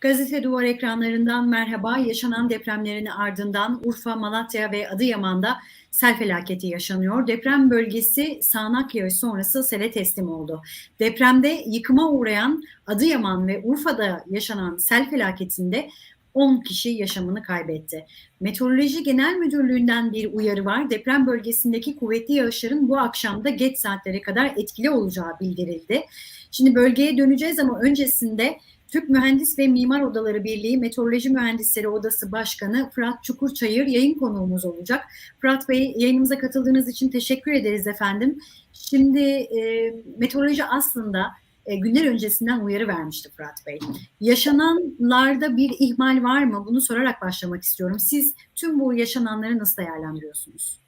Gazete Duvar ekranlarından merhaba. Yaşanan depremlerin ardından Urfa, Malatya ve Adıyaman'da sel felaketi yaşanıyor. Deprem bölgesi sağanak yağış sonrası sele teslim oldu. Depremde yıkıma uğrayan Adıyaman ve Urfa'da yaşanan sel felaketinde 10 kişi yaşamını kaybetti. Meteoroloji Genel Müdürlüğü'nden bir uyarı var. Deprem bölgesindeki kuvvetli yağışların bu akşamda geç saatlere kadar etkili olacağı bildirildi. Şimdi bölgeye döneceğiz ama öncesinde Türk Mühendis ve Mimar Odaları Birliği Meteoroloji Mühendisleri Odası Başkanı Fırat Çukurçayır yayın konuğumuz olacak. Fırat Bey yayınımıza katıldığınız için teşekkür ederiz efendim. Şimdi e, meteoroloji aslında e, günler öncesinden uyarı vermişti Fırat Bey. Yaşananlarda bir ihmal var mı? Bunu sorarak başlamak istiyorum. Siz tüm bu yaşananları nasıl değerlendiriyorsunuz?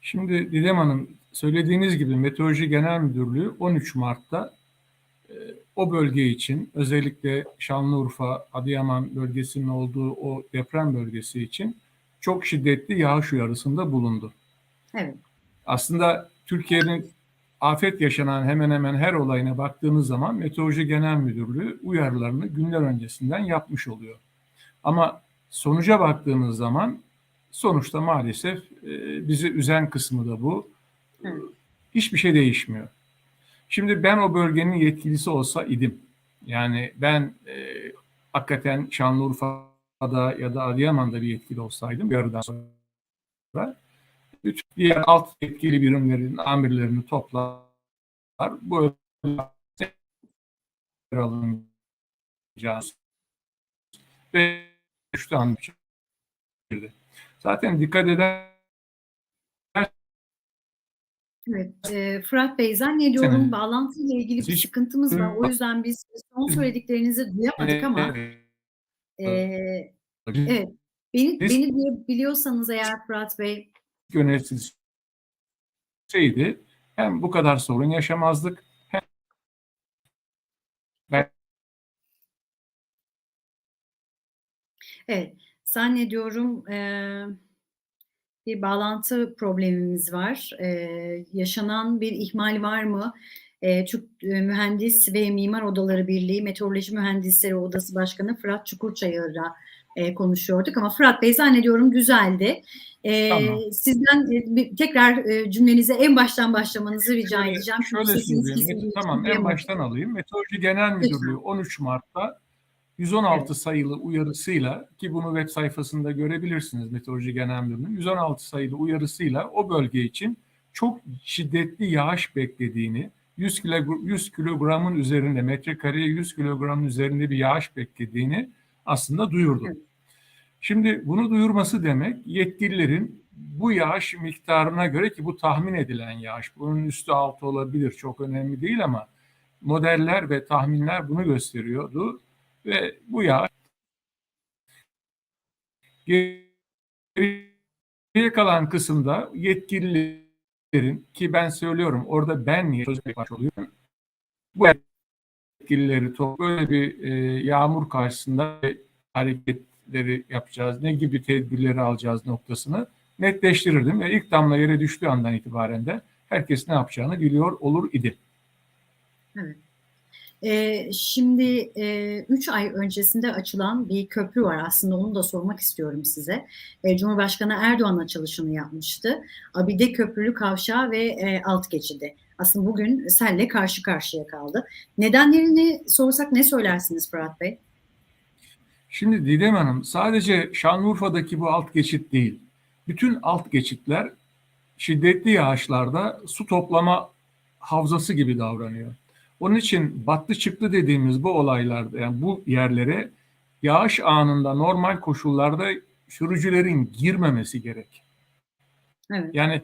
Şimdi Didem Hanım söylediğiniz gibi Meteoroloji Genel Müdürlüğü 13 Mart'ta o bölge için özellikle Şanlıurfa, Adıyaman bölgesinin olduğu o deprem bölgesi için çok şiddetli yağış uyarısında bulundu. Evet. Aslında Türkiye'nin afet yaşanan hemen hemen her olayına baktığınız zaman Meteoroloji Genel Müdürlüğü uyarılarını günler öncesinden yapmış oluyor. Ama sonuca baktığınız zaman sonuçta maalesef e, bizi üzen kısmı da bu. Hiçbir şey değişmiyor. Şimdi ben o bölgenin yetkilisi olsa idim. Yani ben e, hakikaten Şanlıurfa'da ya da Adıyaman'da bir yetkili olsaydım yarıdan sonra bütün diğer alt yetkili birimlerin amirlerini toplar. Bu alınacağız. Ve üçte anlaşıldı. Zaten dikkat eden Evet, e, Fırat Bey zannediyorum Senin- bağlantıyla ilgili bir sıkıntımız var. O yüzden biz son söylediklerinizi duyamadık ama e, evet beni beni duyabiliyorsanız eğer Fırat Bey. Yönetilseydi hem bu kadar sorun yaşamazdık hem ben evet zannediyorum e, bir bağlantı problemimiz var. E, yaşanan bir ihmal var mı? E, Türk e, Mühendis ve Mimar Odaları Birliği Meteoroloji Mühendisleri Odası Başkanı Fırat Çukurçayır'la e, konuşuyorduk ama Fırat Bey zannediyorum düzeldi. E, Tamam. Sizden e, bir- tekrar e, cümlenize en baştan başlamanızı rica Şöyle- edeceğim. Şöyle söyleyeyim. Tamam en baştan alayım. Meteoroloji Genel Müdürlüğü 13 Mart'ta 116 Evet. sayılı uyarısıyla ki bunu web sayfasında görebilirsiniz Meteoroloji Genel Müdürlüğü'nün 116 sayılı uyarısıyla o bölge için çok şiddetli yağış beklediğini 100 kilo 100 kilogramın üzerinde metrekareye 100 kilogramın üzerinde bir yağış beklediğini aslında duyurdu. Evet. Şimdi bunu duyurması demek yetkililerin bu yağış miktarına göre ki bu tahmin edilen yağış bunun üstü altı olabilir çok önemli değil ama modeller ve tahminler bunu gösteriyordu ve bu yağış geriye kalan kısımda yetkililerin ki ben söylüyorum orada ben niye baş oluyorum? Bu yetkilileri böyle bir e, yağmur karşısında hareketleri yapacağız ne gibi tedbirleri alacağız noktasını netleştirirdim. Ve ilk damla yere düştüğü andan itibaren de herkes ne yapacağını biliyor olur idi. Ee, şimdi 3 ay öncesinde açılan bir köprü var aslında onu da sormak istiyorum size. Ee, Cumhurbaşkanı Erdoğan açılışını yapmıştı. Abide Köprülü Kavşağı ve e, alt geçidi. Aslında bugün selle karşı karşıya kaldı. Nedenlerini sorsak ne söylersiniz Fırat Bey? Şimdi Didem Hanım sadece Şanlıurfa'daki bu alt geçit değil. Bütün alt geçitler şiddetli yağışlarda su toplama havzası gibi davranıyor. Onun için battı çıktı dediğimiz bu olaylarda yani bu yerlere yağış anında normal koşullarda sürücülerin girmemesi gerek. Evet. Yani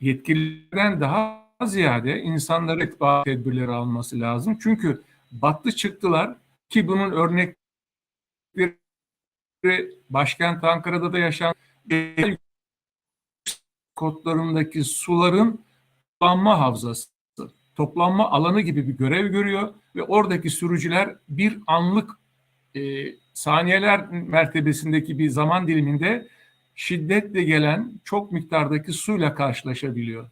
yetkililerden daha ziyade insanların etbaa tedbirleri alması lazım. Çünkü battı çıktılar ki bunun örnekleri başkent Ankara'da da yaşanan kodlarındaki suların toplanma havzası, toplanma alanı gibi bir görev görüyor ve oradaki sürücüler bir anlık e, saniyeler mertebesindeki bir zaman diliminde şiddetle gelen çok miktardaki suyla karşılaşabiliyor.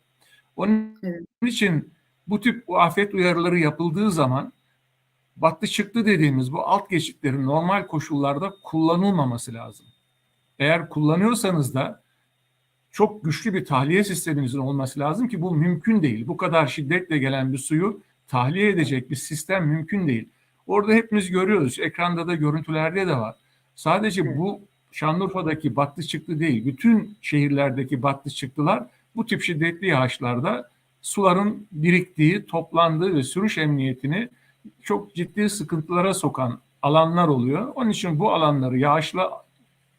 Onun için bu tip bu afet uyarıları yapıldığı zaman battı çıktı dediğimiz bu alt geçitlerin normal koşullarda kullanılmaması lazım. Eğer kullanıyorsanız da çok güçlü bir tahliye sisteminizin olması lazım ki bu mümkün değil. Bu kadar şiddetle gelen bir suyu tahliye edecek bir sistem mümkün değil. Orada hepimiz görüyoruz. Ekranda da görüntülerde de var. Sadece bu Şanlıurfa'daki battı çıktı değil. Bütün şehirlerdeki battı çıktılar bu tip şiddetli yağışlarda suların biriktiği, toplandığı ve sürüş emniyetini çok ciddi sıkıntılara sokan alanlar oluyor. Onun için bu alanları yağışlı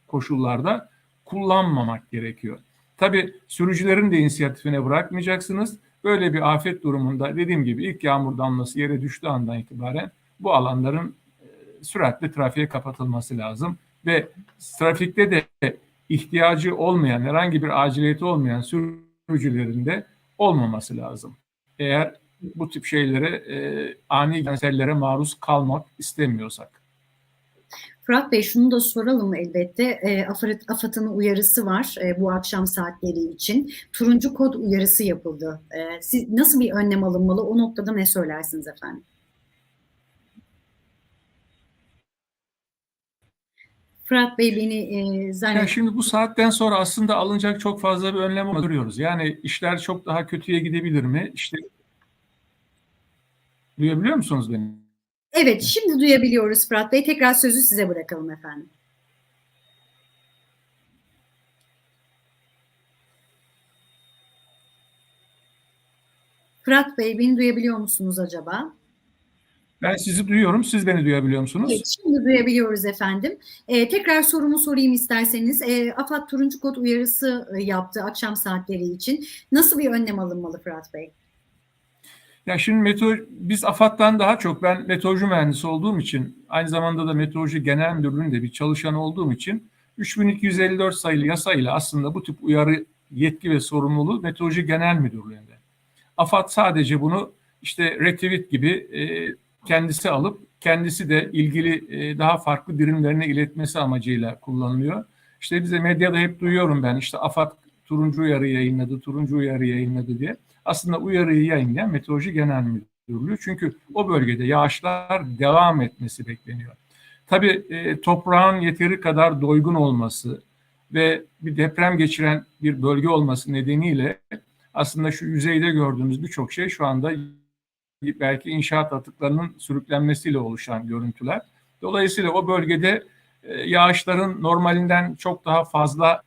koşullarda kullanmamak gerekiyor. Tabii sürücülerin de inisiyatifine bırakmayacaksınız. Böyle bir afet durumunda dediğim gibi ilk yağmur damlası yere düştüğü andan itibaren bu alanların e, süratle trafiğe kapatılması lazım ve trafikte de ihtiyacı olmayan, herhangi bir aciliyeti olmayan sürücülerin de olmaması lazım. Eğer bu tip şeylere, e, ani cansellere maruz kalmak istemiyorsak. Fırat Bey şunu da soralım elbette. E, AFAD, AFAD'ın uyarısı var e, bu akşam saatleri için. Turuncu kod uyarısı yapıldı. E, siz nasıl bir önlem alınmalı? O noktada ne söylersiniz efendim? Fırat Bey beni e, zannet... Yani şimdi bu saatten sonra aslında alınacak çok fazla bir önlem duruyoruz. Yani işler çok daha kötüye gidebilir mi? İşte duyabiliyor musunuz beni? Evet, şimdi duyabiliyoruz Fırat Bey. Tekrar sözü size bırakalım efendim. Fırat Bey, beni duyabiliyor musunuz acaba? Ben sizi duyuyorum. Siz beni duyabiliyor musunuz? Evet, şimdi duyabiliyoruz efendim. Ee, tekrar sorumu sorayım isterseniz. Ee, AFAD turuncu kod uyarısı e, yaptı akşam saatleri için. Nasıl bir önlem alınmalı Fırat Bey? Ya şimdi meteor, biz AFAD'dan daha çok ben meteoroloji mühendisi olduğum için aynı zamanda da meteoroloji genel müdürlüğünde bir çalışan olduğum için 3254 sayılı yasayla aslında bu tip uyarı yetki ve sorumluluğu meteoroloji genel müdürlüğünde. AFAD sadece bunu işte retweet gibi e, kendisi alıp kendisi de ilgili e, daha farklı birimlerine iletmesi amacıyla kullanılıyor. İşte bize medyada hep duyuyorum ben işte AFAD turuncu uyarı yayınladı, turuncu uyarı yayınladı diye. Aslında uyarıyı yayınlayan Meteoroloji Genel Müdürlüğü. Çünkü o bölgede yağışlar devam etmesi bekleniyor. Tabii e, toprağın yeteri kadar doygun olması ve bir deprem geçiren bir bölge olması nedeniyle aslında şu yüzeyde gördüğümüz birçok şey şu anda belki inşaat atıklarının sürüklenmesiyle oluşan görüntüler. Dolayısıyla o bölgede e, yağışların normalinden çok daha fazla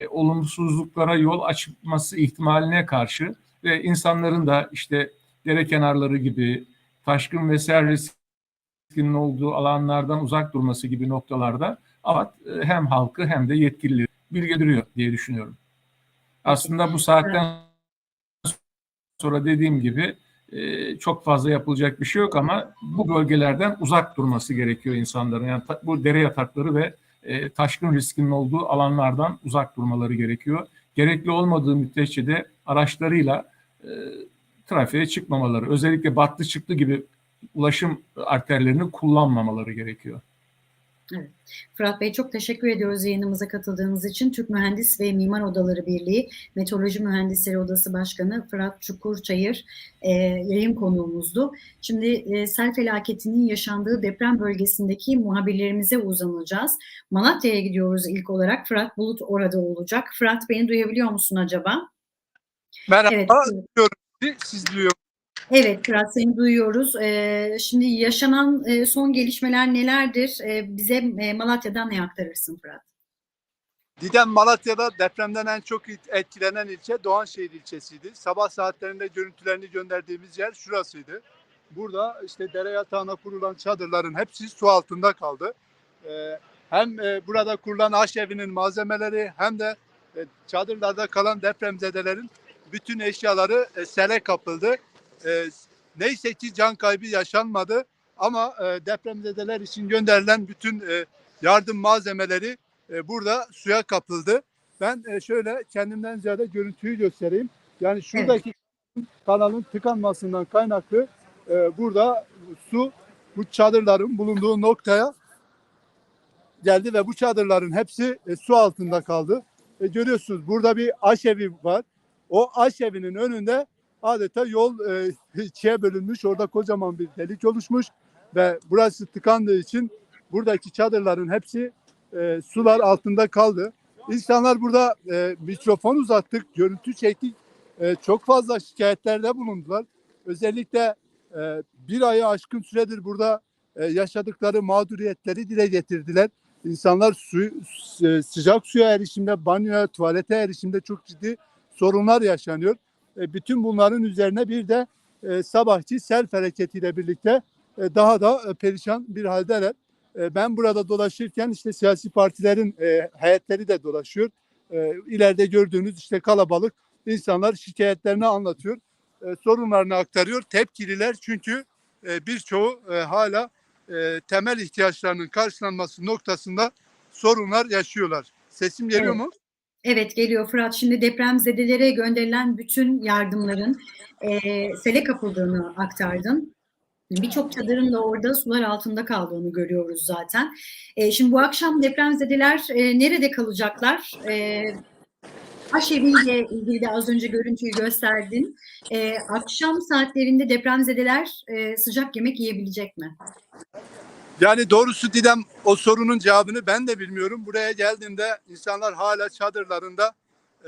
e, olumsuzluklara yol açması ihtimaline karşı ve insanların da işte dere kenarları gibi taşkın ve sel riskinin olduğu alanlardan uzak durması gibi noktalarda AFAD e, hem halkı hem de yetkilileri bilgilendiriyor diye düşünüyorum. Aslında bu saatten sonra dediğim gibi e, çok fazla yapılacak bir şey yok ama bu bölgelerden uzak durması gerekiyor insanların. Yani bu dere yatakları ve e, taşkın riskinin olduğu alanlardan uzak durmaları gerekiyor. Gerekli olmadığı müddetçe de araçlarıyla e, trafiğe çıkmamaları, özellikle battı çıktı gibi ulaşım arterlerini kullanmamaları gerekiyor. Evet. Fırat Bey çok teşekkür ediyoruz yayınımıza katıldığınız için. Türk Mühendis ve Mimar Odaları Birliği Meteoroloji Mühendisleri Odası Başkanı Fırat Çukurçayır e, yayın konuğumuzdu. Şimdi e, sel felaketinin yaşandığı deprem bölgesindeki muhabirlerimize uzanacağız. Malatya'ya gidiyoruz ilk olarak. Fırat Bulut orada olacak. Fırat beni duyabiliyor musun acaba? Merhaba, Evet. Siz duyuyor. Evet Fırat seni duyuyoruz. Ee, şimdi yaşanan e, son gelişmeler nelerdir? Ee, bize e, Malatya'dan ne aktarırsın Fırat? Didem Malatya'da depremden en çok etkilenen ilçe Doğanşehir ilçesiydi. Sabah saatlerinde görüntülerini gönderdiğimiz yer şurasıydı. Burada işte dere yatağına kurulan çadırların hepsi su altında kaldı. Ee, hem e, burada kurulan aşevinin malzemeleri hem de e, çadırlarda kalan depremzedelerin bütün eşyaları e, sele kapıldı. E, neyse ki can kaybı yaşanmadı ama e, depremzedeler için gönderilen bütün e, yardım malzemeleri e, burada suya kapıldı. Ben e, şöyle kendimden ziyade görüntüyü göstereyim. Yani şuradaki kanalın tıkanmasından kaynaklı e, burada su bu çadırların bulunduğu noktaya geldi ve bu çadırların hepsi e, su altında kaldı. E, görüyorsunuz burada bir aşevi var. O aşevinin önünde adeta yol e, ikiye bölünmüş. Orada kocaman bir delik oluşmuş ve burası tıkandığı için buradaki çadırların hepsi e, sular altında kaldı. İnsanlar burada e, mikrofon uzattık, görüntü çektik. E, çok fazla şikayetlerde bulundular. Özellikle e, bir ayı aşkın süredir burada e, yaşadıkları mağduriyetleri dile getirdiler. İnsanlar su, s- sıcak suya erişimde, banyoya, tuvalete erişimde çok ciddi sorunlar yaşanıyor. E, bütün bunların üzerine bir de e, sabahçı sel hareketiyle birlikte e, daha da e, perişan bir haldeler. E, ben burada dolaşırken işte siyasi partilerin e, heyetleri de dolaşıyor. E, ileride gördüğünüz işte kalabalık insanlar şikayetlerini anlatıyor. E, sorunlarını aktarıyor. Tepkililer çünkü e, birçoğu e, hala e, temel ihtiyaçlarının karşılanması noktasında sorunlar yaşıyorlar. Sesim geliyor Evet. mu? Evet geliyor Fırat. Şimdi depremzedelere gönderilen bütün yardımların e, sele kapıldığını aktardın. Birçok çadırın da orada sular altında kaldığını görüyoruz zaten. E, şimdi bu akşam depremzedeler e, nerede kalacaklar? E, Aşevi'yle ilgili de az önce görüntüyü gösterdin. E, akşam saatlerinde depremzedeler e, sıcak yemek yiyebilecek mi? Yani doğrusu Didem o sorunun cevabını ben de bilmiyorum. Buraya geldiğimde insanlar hala çadırlarında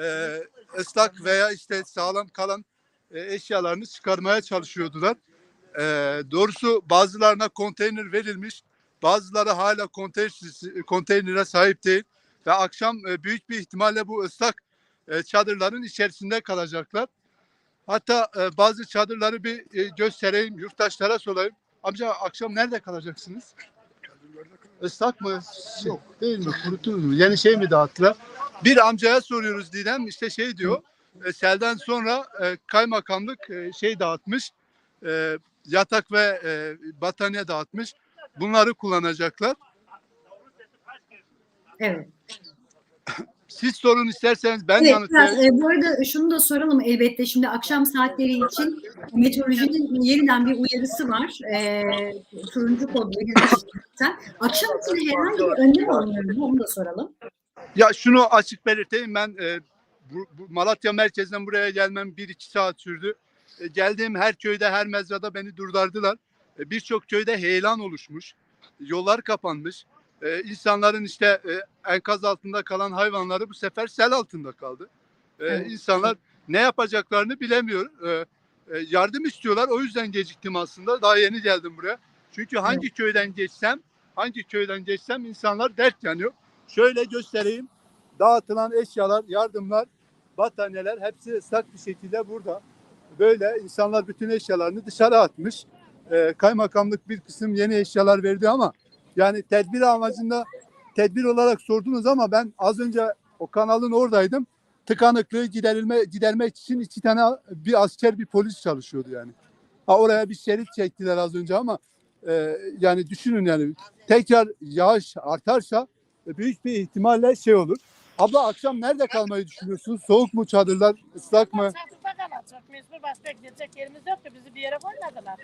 e, ıslak veya işte sağlam kalan e, eşyalarını çıkarmaya çalışıyordular. E, doğrusu bazılarına konteyner verilmiş, bazıları hala konteyner, konteynere sahip değil ve akşam e, büyük bir ihtimalle bu ıslak e, çadırların içerisinde kalacaklar. Hatta e, bazı çadırları bir e, göstereyim, yurttaşlara sorayım. Amca akşam nerede kalacaksınız? Islak mı? Yok. Değil mi? Kurutunuz mu? Yeni şey mi dağıttılar? Bir amcaya soruyoruz Didem. işte şey diyor. e, selden sonra e, kaymakamlık e, şey dağıtmış. e, yatak ve e, battaniye dağıtmış. Bunları kullanacaklar. Evet. Siz sorun isterseniz ben Evet, yanıtlayayım. biraz, e, bu arada şunu da soralım elbette. Şimdi akşam saatleri için meteorolojinin yeniden bir uyarısı var. E, turuncu kodlu. Akşam için herhangi bir önlem alınıyor mu? Onu da soralım. Ya şunu açık belirteyim ben e, bu, bu Malatya merkezden buraya gelmem bir iki saat sürdü. E, geldiğim her köyde her mezrada beni durdurdular. E, Birçok köyde heyelan oluşmuş. Yollar kapanmış. E, insanların işte e, enkaz altında kalan hayvanları bu sefer sel altında kaldı. E, Evet. İnsanlar ne yapacaklarını bilemiyor. E, e, yardım istiyorlar. O yüzden geciktim aslında. Daha yeni geldim buraya. Çünkü hangi köyden geçsem, hangi köyden geçsem insanlar dert yanıyor. Şöyle göstereyim. Dağıtılan eşyalar, yardımlar, battaniyeler hepsi ıslak bir şekilde burada. Böyle insanlar bütün eşyalarını dışarı atmış. Ee, kaymakamlık bir kısım yeni eşyalar verdi ama yani tedbir amacında tedbir olarak sordunuz ama ben az önce o kanalın oradaydım. Tıkanıklığı giderilme gidermek için iki tane bir asker bir polis çalışıyordu yani. Ha oraya bir şerit çektiler az önce ama e, yani düşünün yani tekrar yağış artarsa büyük bir ihtimalle şey olur. Abla akşam nerede kalmayı düşünüyorsun? Soğuk mu çadırlar, ıslak mı? Çadırda kalacak. Mecbur başka gidecek yerimiz yok ki bizi bir yere koymadılar.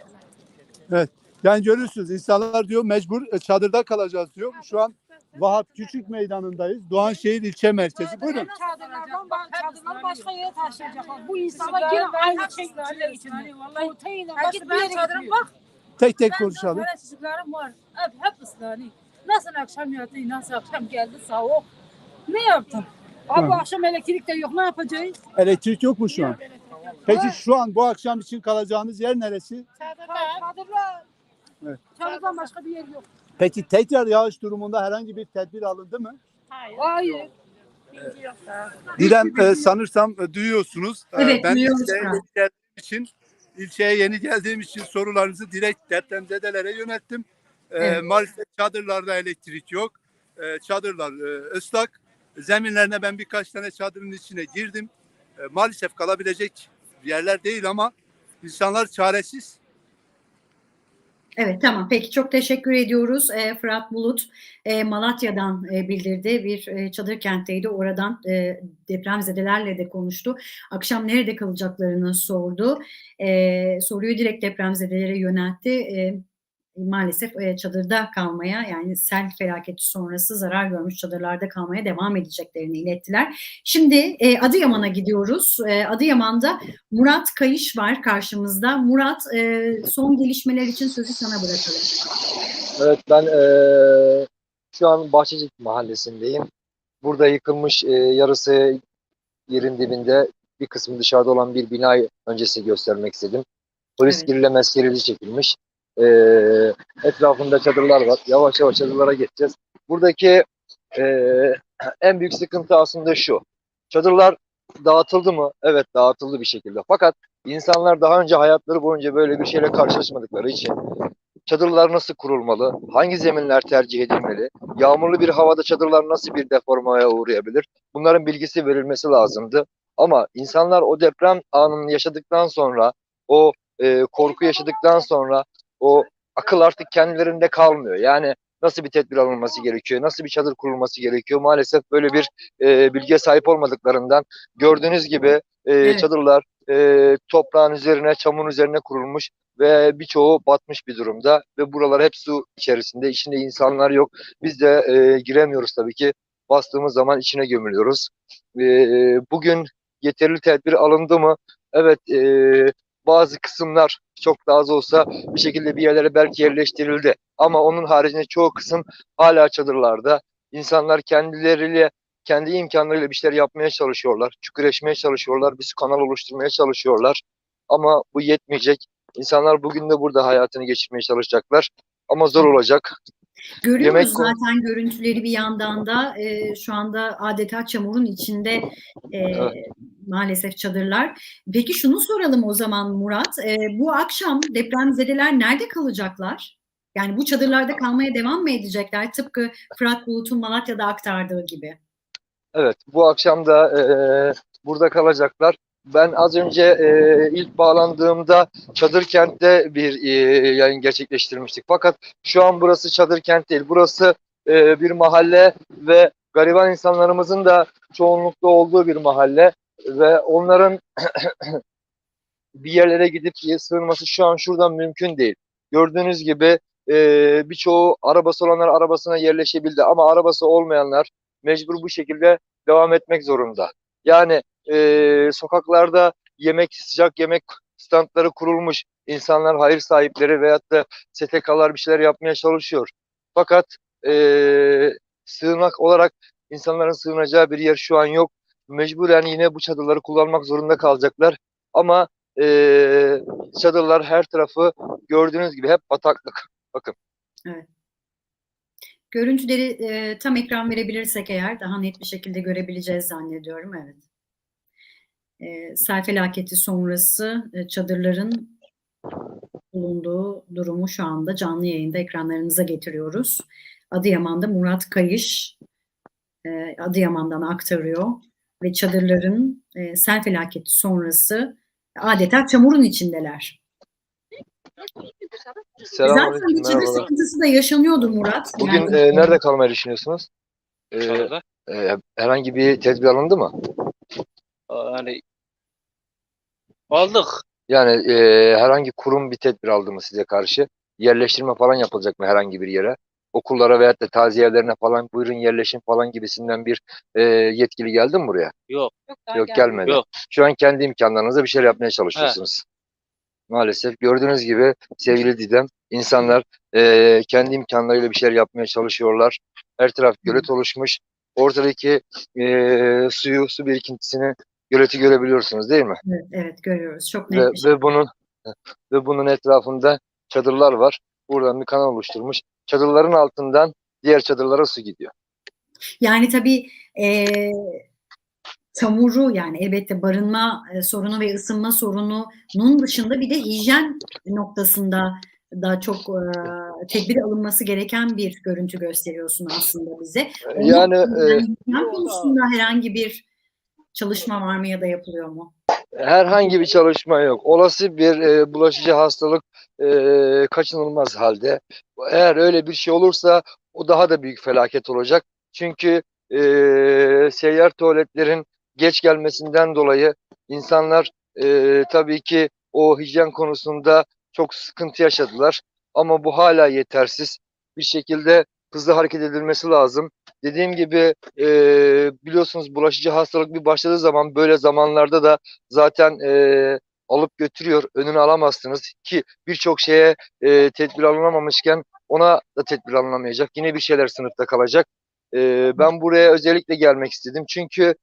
Yani görürsünüz insanlar diyor mecbur e, çadırda kalacağız diyor. Şu an Vahap Küçük Meydanı'ndayız. Doğanşehir ilçe merkezi. Buyurun. Çadırlardan ba- çadırları başka yere taşıyacaklar. Bu insanlar yine aynı şey içinde içinde. Proteine başka bir yere gidiyor. bak Tek tek ben konuşalım. böyle çocuklarım var. Hep, hep ıslanıyor. Nasıl akşam yattı, nasıl akşam geldi soğuk. Ne yaptım? Abi Hı. akşam elektrik de yok ne yapacağız? Elektrik yok mu şu an? Peki şu an bu akşam için kalacağınız yer neresi? Çadırlar. Çadırlar. Evet. Çadırdan başka bir yer yok. Peki tekrar yağış durumunda herhangi bir tedbir alındı mı? Hayır. Hayır. Bilgi yok. Didem e, sanırsam e, duyuyorsunuz. E, Evet, ben duyuyoruz ilçeye yeni geldiğim için ilçeye yeni geldiğim için sorularınızı direkt depremzedelere yönelttim. E, Evet. Maalesef çadırlarda elektrik yok. E, çadırlar e, ıslak. Zeminlerine ben birkaç tane çadırın içine girdim. E, maalesef kalabilecek yerler değil ama insanlar çaresiz. Evet tamam peki çok teşekkür ediyoruz. E, Fırat Bulut e, Malatya'dan e, bildirdi. Bir e, çadır kentteydi. Oradan e, depremzedelerle de konuştu. Akşam nerede kalacaklarını sordu. E, soruyu direkt depremzedelere yöneltti. E, maalesef e, çadırda kalmaya yani sel felaketi sonrası zarar görmüş çadırlarda kalmaya devam edeceklerini ilettiler. Şimdi e, Adıyaman'a gidiyoruz. E, Adıyaman'da Murat Kayış var karşımızda. Murat e, son gelişmeler için sözü sana bırakalım. Evet ben şu an Bahçecik mahallesindeyim. Burada yıkılmış yarısı yerin dibinde bir kısmı dışarıda olan bir binayı öncesi göstermek istedim. Polis Evet. girilemez serili çekilmiş. Eee, etrafında çadırlar var. Yavaş yavaş çadırlara geçeceğiz. Buradaki eee, en büyük sıkıntı aslında şu. Çadırlar dağıtıldı mı? Evet dağıtıldı bir şekilde. Fakat insanlar daha önce hayatları boyunca böyle bir şeyle karşılaşmadıkları için çadırlar nasıl kurulmalı, hangi zeminler tercih edilmeli, yağmurlu bir havada çadırlar nasıl bir deformaya uğrayabilir, bunların bilgisi verilmesi lazımdı. Ama insanlar o deprem anını yaşadıktan sonra, o e, korku yaşadıktan sonra o akıl artık kendilerinde kalmıyor. Yani nasıl bir tedbir alınması gerekiyor, nasıl bir çadır kurulması gerekiyor. Maalesef böyle bir e, bilgiye sahip olmadıklarından gördüğünüz gibi e, Evet. çadırlar e, toprağın üzerine, çamurun üzerine kurulmuş ve birçoğu batmış bir durumda ve buralar hep su içerisinde. İçinde insanlar yok. Biz de e, giremiyoruz tabii ki. Bastığımız zaman içine gömülüyoruz. E, bugün yeterli tedbir alındı mı? Evet e, bazı kısımlar çok daha az olsa bir şekilde bir yerlere belki yerleştirildi. Ama onun haricinde çoğu kısım hala çadırlarda. İnsanlar kendileriyle kendi imkanlarıyla bir şeyler yapmaya çalışıyorlar. Çüküreşmeye çalışıyorlar. Bir kanal oluşturmaya çalışıyorlar. Ama bu yetmeyecek. İnsanlar bugün de burada hayatını geçirmeye çalışacaklar. Ama zor olacak. Görüyoruz Yemek zaten görüntüleri bir yandan da e, şu anda adeta çamurun içinde e, Evet. maalesef çadırlar. Peki şunu soralım o zaman Murat. E, bu akşam depremzedeler nerede kalacaklar? Yani bu çadırlarda kalmaya devam mı edecekler? Tıpkı Fırat Bulut'un Malatya'da aktardığı gibi. Evet, bu akşam da e, burada kalacaklar. Ben az önce e, ilk bağlandığımda Çadır Kent'te bir e, yayın gerçekleştirmiştik. Fakat şu an burası Çadır Kent değil. Burası e, bir mahalle ve gariban insanlarımızın da çoğunlukta olduğu bir mahalle ve onların bir yerlere gidip sığınması şu an şuradan mümkün değil. Gördüğünüz gibi e, birçoğu arabası olanlar arabasına yerleşebildi ama arabası olmayanlar mecbur bu şekilde devam etmek zorunda. Yani e, sokaklarda yemek, sıcak yemek standları kurulmuş. İnsanlar hayır sahipleri veyahut da STK'lar bir şeyler yapmaya çalışıyor. Fakat e, sığınak olarak insanların sığınacağı bir yer şu an yok. Mecburen yine bu çadırları kullanmak zorunda kalacaklar. Ama e, çadırlar her tarafı gördüğünüz gibi hep bataklık. Görüntüleri e, tam ekran verebilirsek eğer daha net bir şekilde görebileceğiz zannediyorum. Evet. E, sel felaketi sonrası e, çadırların bulunduğu durumu şu anda canlı yayında ekranlarınıza getiriyoruz. Adıyaman'da Murat Kayış e, Adıyaman'dan aktarıyor ve çadırların e, sel felaketi sonrası adeta çamurun içindeler. Zaten Selamünaleyküm. bir çadır merhabalar. sıkıntısı da yaşanıyordu Murat. Bugün Yani- e, nerede kalmayı düşünüyorsunuz? E, e, herhangi bir tedbir alındı mı? Yani aldık. Yani e, herhangi kurum bir tedbir aldı mı size karşı? Yerleştirme falan yapılacak mı herhangi bir yere? Okullara veyahut da taziye evlerine falan buyurun yerleşin falan gibisinden bir e, yetkili geldi mi buraya? Yok. Yok gelmedi. Yok. Şu an kendi imkanlarınızla bir şeyler yapmaya çalışıyorsunuz. Maalesef gördüğünüz gibi sevgili Didem insanlar e, kendi imkanlarıyla bir şeyler yapmaya çalışıyorlar. Her taraf gölet oluşmuş. Ortadaki e, suyu, su birikintisini, göleti görebiliyorsunuz değil mi? Evet, evet görüyoruz. Çok net Ve, bir şey. ve bunun ve bunun etrafında çadırlar var. Buradan bir kanal oluşturmuş. Çadırların altından diğer çadırlara su gidiyor. Yani tabii e, çamuru yani elbette barınma e, sorunu ve ısınma sorununun dışında bir de hijyen noktasında da çok e, tedbir alınması gereken bir görüntü gösteriyorsun aslında bize. Onun Yani e, konusunda herhangi bir çalışma var mı ya da yapılıyor mu? herhangi bir çalışma yok. Olası bir e, bulaşıcı hastalık e, kaçınılmaz halde. Eğer öyle bir şey olursa o daha da büyük felaket olacak. Çünkü e, seyyar tuvaletlerin geç gelmesinden dolayı insanlar e, tabii ki o hijyen konusunda çok sıkıntı yaşadılar. Ama bu hala yetersiz. Bir şekilde hızlı hareket edilmesi lazım. Dediğim gibi e, biliyorsunuz bulaşıcı hastalık bir başladığı zaman böyle zamanlarda da zaten e, alıp götürüyor. Önünü alamazsınız ki birçok şeye e, tedbir alınamamışken ona da tedbir alınamayacak. Yine bir şeyler sınıfta kalacak. E, ben buraya özellikle gelmek istedim. Çünkü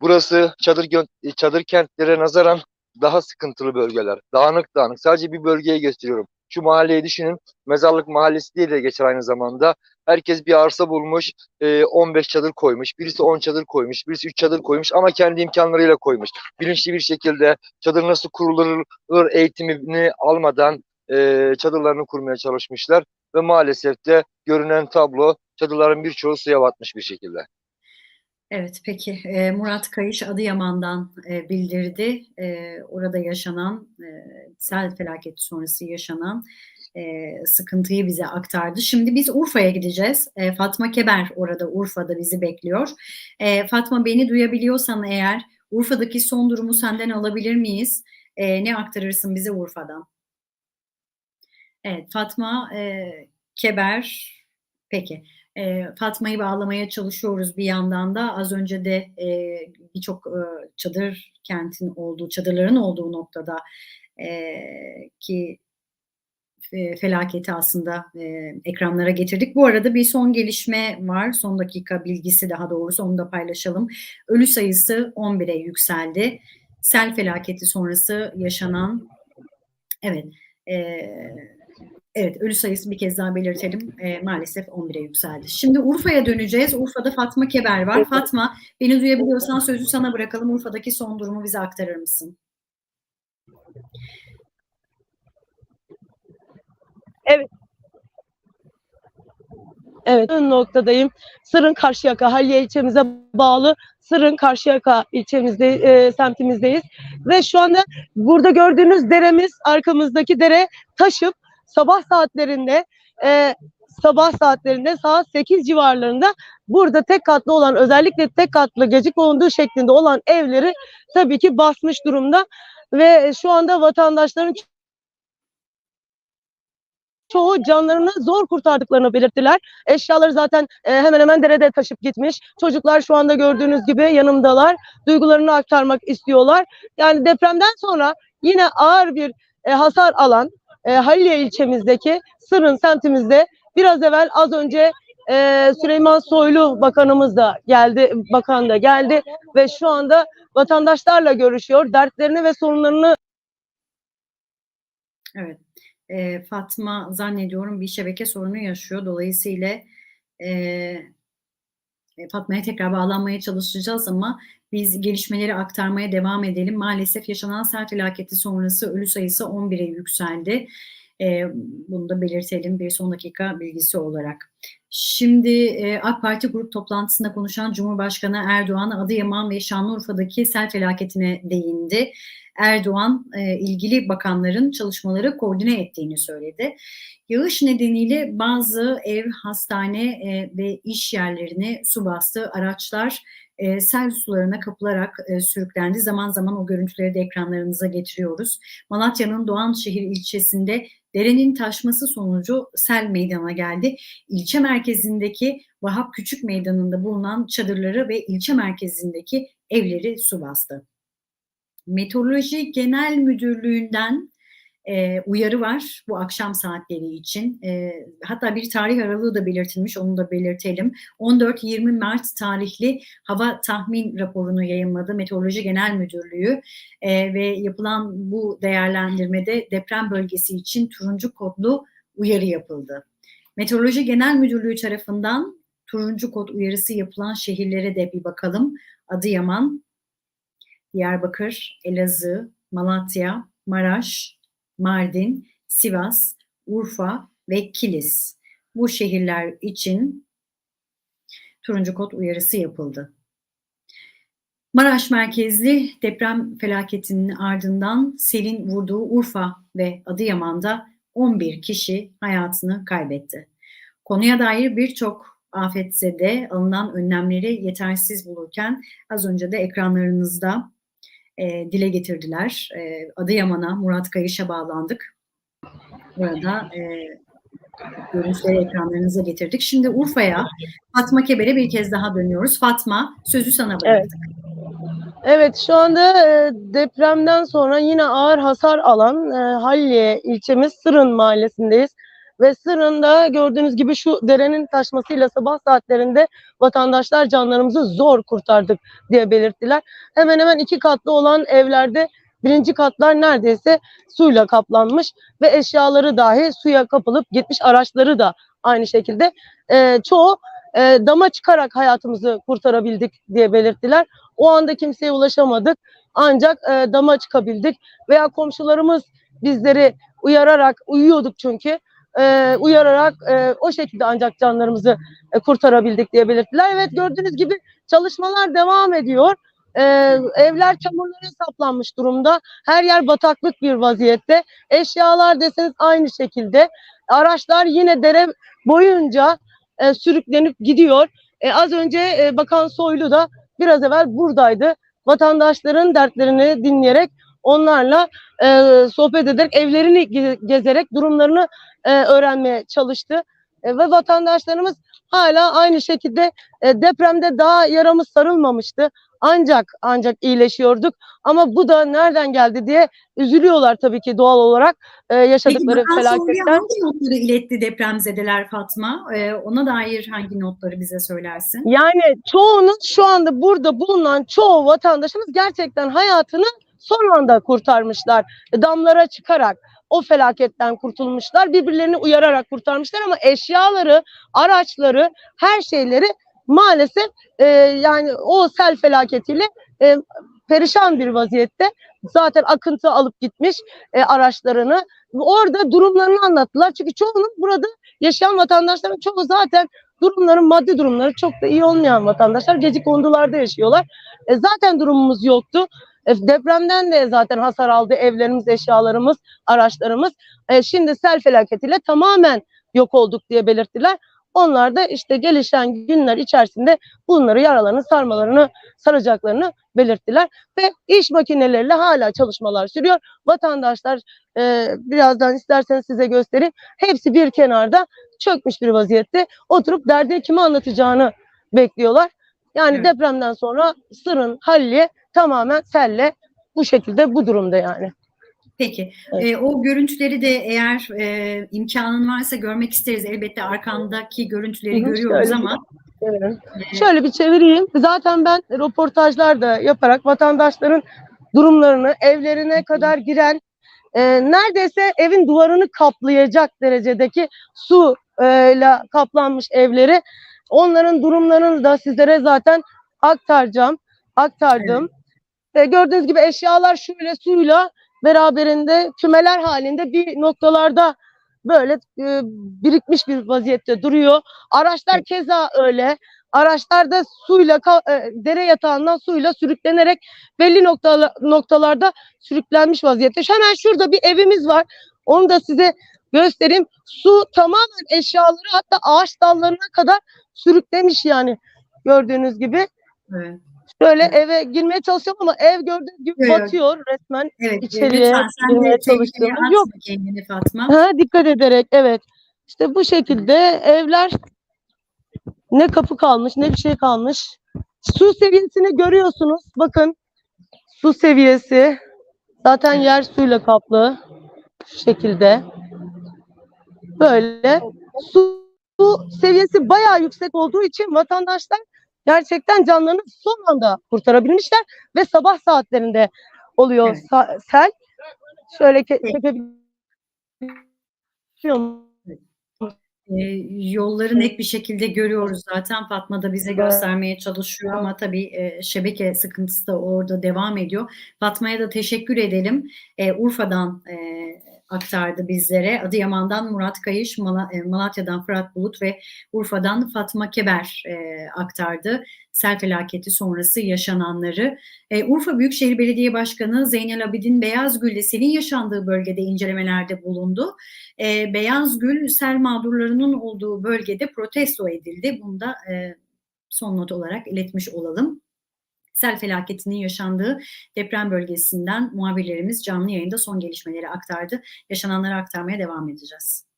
burası çadır çadır kentlere nazaran daha sıkıntılı bölgeler. Dağınık dağınık. Sadece bir bölgeyi gösteriyorum. Şu mahalleyi düşünün. Mezarlık mahallesi diye de geçer aynı zamanda. Herkes bir arsa bulmuş, e, 15 çadır koymuş. Birisi 10 çadır koymuş, birisi 3 çadır koymuş ama kendi imkanlarıyla koymuş. Bilinçli bir şekilde çadır nasıl kurulur eğitimini almadan e, çadırlarını kurmaya çalışmışlar. Ve maalesef de görünen tablo çadırların birçoğu suya batmış bir şekilde. Evet, peki. Ee, Murat Kayış Adıyaman'dan e, bildirdi. Ee, orada yaşanan, e, sel felaketi sonrası yaşanan e, sıkıntıyı bize aktardı. Şimdi biz Urfa'ya gideceğiz. Fatma Keber orada Urfa'da bizi bekliyor. Fatma beni duyabiliyorsan eğer Urfa'daki son durumu senden alabilir miyiz? Ne aktarırsın bize Urfa'dan? Evet, Fatma e, Keber. Peki. E, Fatma'yı bağlamaya çalışıyoruz bir yandan da. Az önce de e, birçok e, çadır kentin olduğu, çadırların olduğu noktada e, ki e, felaketi aslında e, ekranlara getirdik. Bu arada bir son gelişme var. Son dakika bilgisi daha doğrusu onu da paylaşalım. Ölü sayısı 11'e yükseldi. Sel felaketi sonrası yaşanan evet e, Evet, ölü sayısı bir kez daha belirtelim. E, maalesef 11'e yükseldi. Şimdi Urfa'ya döneceğiz. Urfa'da Fatma Keber var. Fatma, beni duyabiliyorsan sözü sana bırakalım. Urfa'daki son durumu bize aktarır mısın? Evet, ön noktadayım. Sırın Karşıyaka, Haliye ilçemize bağlı Sırın Karşıyaka ilçemizde, e, semtimizdeyiz. Ve şu anda burada gördüğünüz deremiz, arkamızdaki dere taşıp sabah saatlerinde e, sabah saatlerinde saat 8 civarlarında burada tek katlı olan özellikle tek katlı gece konduğu şeklinde olan evleri tabii ki basmış durumda ve şu anda vatandaşların çoğu canlarını zor kurtardıklarını belirttiler. Eşyaları zaten e, hemen hemen derede taşıp gitmiş. Çocuklar şu anda gördüğünüz gibi yanımdalar. Duygularını aktarmak istiyorlar. Yani depremden sonra yine ağır bir e, hasar alan e, Halilye ilçemizdeki Sırın semtimizde biraz evvel az önce e, Süleyman Soylu bakanımız da geldi, bakan da geldi ve şu anda vatandaşlarla görüşüyor. Dertlerini ve sorunlarını Evet. E, Fatma zannediyorum bir şebeke sorunu yaşıyor. Dolayısıyla e, e, Fatma'ya tekrar bağlanmaya çalışacağız ama biz gelişmeleri aktarmaya devam edelim. Maalesef yaşanan sel felaketi sonrası ölü sayısı 11'e yükseldi. E, bunu da belirtelim bir son dakika bilgisi olarak. Şimdi e, AK Parti grup toplantısında konuşan Cumhurbaşkanı Erdoğan Adıyaman ve Şanlıurfa'daki sel felaketine değindi. Erdoğan e, ilgili bakanların çalışmaları koordine ettiğini söyledi. Yağış nedeniyle bazı ev, hastane e, ve iş yerlerini su bastı. Araçlar e, sel sularına kapılarak e, sürüklendi. Zaman zaman o görüntüleri de ekranlarınıza getiriyoruz. Malatya'nın Doğanşehir ilçesinde derenin taşması sonucu sel meydana geldi. İlçe merkezindeki Vahap Küçük Meydanı'nda bulunan çadırları ve ilçe merkezindeki evleri su bastı. Meteoroloji Genel Müdürlüğü'nden e, uyarı var bu akşam saatleri için. E, hatta bir tarih aralığı da belirtilmiş, onu da belirtelim. 14-20 Mart tarihli hava tahmin raporunu yayınladı Meteoroloji Genel Müdürlüğü e, ve yapılan bu değerlendirmede deprem bölgesi için turuncu kodlu uyarı yapıldı. Meteoroloji Genel Müdürlüğü tarafından turuncu kod uyarısı yapılan şehirlere de bir bakalım. Adıyaman, Diyarbakır, Elazığ, Malatya, Maraş, Mardin, Sivas, Urfa ve Kilis. Bu şehirler için turuncu kod uyarısı yapıldı. Maraş merkezli deprem felaketinin ardından selin vurduğu Urfa ve Adıyaman'da 11 kişi hayatını kaybetti. Konuya dair birçok afetse de alınan önlemleri yetersiz bulurken az önce de ekranlarınızda e, dile getirdiler. E, Adıyaman'a, Murat Kayış'a bağlandık. Burada e, görüntüleri ekranlarınıza getirdik. Şimdi Urfa'ya Fatma Keber'e bir kez daha dönüyoruz. Fatma sözü sana bıraktık. Evet şu anda e, depremden sonra yine ağır hasar alan e, Halliye ilçemiz Sırın mahallesindeyiz. Ve Sırın'da gördüğünüz gibi şu derenin taşmasıyla sabah saatlerinde vatandaşlar canlarımızı zor kurtardık diye belirttiler. Hemen hemen iki katlı olan evlerde birinci katlar neredeyse suyla kaplanmış ve eşyaları dahi suya kapılıp gitmiş araçları da aynı şekilde. E, çoğu e, dama çıkarak hayatımızı kurtarabildik diye belirttiler. O anda kimseye ulaşamadık. Ancak e, dama çıkabildik veya komşularımız bizleri uyararak uyuyorduk çünkü e, uyararak e, o şekilde ancak canlarımızı e, kurtarabildik diye belirttiler. Evet gördüğünüz gibi çalışmalar devam ediyor. E, evler çamurlara saplanmış durumda. Her yer bataklık bir vaziyette. Eşyalar deseniz aynı şekilde. Araçlar yine dere boyunca e, sürüklenip gidiyor. E, az önce e, Bakan Soylu da biraz evvel buradaydı. Vatandaşların dertlerini dinleyerek onlarla e, sohbet ederek evlerini ge- gezerek durumlarını e, öğrenmeye çalıştı. E, ve vatandaşlarımız hala aynı şekilde e, depremde daha yaramız sarılmamıştı. Ancak ancak iyileşiyorduk. Ama bu da nereden geldi diye üzülüyorlar tabii ki doğal olarak e, Peki yaşadıkları Soylu'ya felaketler. hangi notları iletti depremzedeler Fatma? E, ona dair hangi notları bize söylersin? Yani çoğunun şu anda burada bulunan çoğu vatandaşımız gerçekten hayatını son anda kurtarmışlar. Damlara çıkarak o felaketten kurtulmuşlar. Birbirlerini uyararak kurtarmışlar ama eşyaları, araçları, her şeyleri maalesef e, yani o sel felaketiyle e, perişan bir vaziyette. Zaten akıntı alıp gitmiş e, araçlarını. Orada durumlarını anlattılar. Çünkü çoğunun burada yaşayan vatandaşların çoğu zaten durumların maddi durumları çok da iyi olmayan vatandaşlar gece kondularda yaşıyorlar. E, zaten durumumuz yoktu. E, depremden de zaten hasar aldı evlerimiz, eşyalarımız, araçlarımız. E, şimdi sel felaketiyle tamamen yok olduk diye belirttiler. Onlar da işte gelişen günler içerisinde bunları yaralarını sarmalarını saracaklarını belirttiler ve iş makineleriyle hala çalışmalar sürüyor. Vatandaşlar e, birazdan isterseniz size göstereyim. Hepsi bir kenarda çökmüş bir vaziyette oturup derdini kime anlatacağını bekliyorlar. Yani Evet. depremden sonra Sırın, Halliye tamamen selle bu şekilde bu durumda yani. Peki. Evet. E, o görüntüleri de eğer e, imkanın varsa görmek isteriz. Elbette arkandaki görüntüleri Hı görüyoruz şöyle ama Çevirin. e, Şöyle bir çevireyim. Zaten ben röportajlar da yaparak vatandaşların durumlarını evlerine kadar giren e, neredeyse evin duvarını kaplayacak derecedeki su ile kaplanmış evleri onların durumlarını da sizlere zaten aktaracağım. Aktardım. E, gördüğünüz gibi eşyalar şöyle suyla beraberinde kümeler halinde bir noktalarda böyle e, birikmiş bir vaziyette duruyor. Araçlar keza öyle. Araçlar da suyla e, dere yatağından suyla sürüklenerek belli noktala- noktalarda sürüklenmiş vaziyette. Hemen şurada bir evimiz var. Onu da size göstereyim. Su tamamen eşyaları hatta ağaç dallarına kadar sürüklemiş yani gördüğünüz gibi. evet. Evet. eve girmeye çalışıyorum ama ev gördüğünüz gibi Evet. batıyor resmen. Evet, İçeriye girmeye çalıştığımız yok. kendini Fatma. Ha, dikkat ederek evet. İşte bu şekilde evler ne kapı kalmış ne bir şey kalmış. Su seviyesini görüyorsunuz. Bakın su seviyesi zaten yer suyla kaplı şu şekilde. Böyle su, su seviyesi bayağı yüksek olduğu için vatandaşlar gerçekten canlarını son anda kurtarabilmişler ve sabah saatlerinde oluyor Evet. sa- sel. Şöyle ke- çekebiliyor? E, yolları net bir şekilde görüyoruz zaten. Fatma da bize göstermeye çalışıyor ama tabii e, şebeke sıkıntısı da orada devam ediyor. Fatma'ya da teşekkür edelim. E, Urfa'dan e, aktardı bizlere. Adıyaman'dan Murat Kayış, e, Malatya'dan Fırat Bulut ve Urfa'dan Fatma Keber e, aktardı. Sel felaketi sonrası yaşananları. E, Urfa Büyükşehir Belediye Başkanı Zeynel Abidin Beyazgül de selin yaşandığı bölgede incelemelerde bulundu. E, Beyazgül sel mağdurlarının olduğu bölgede protesto edildi. Bunu da e, son not olarak iletmiş olalım. Sel felaketinin yaşandığı deprem bölgesinden muhabirlerimiz canlı yayında son gelişmeleri aktardı. Yaşananları aktarmaya devam edeceğiz.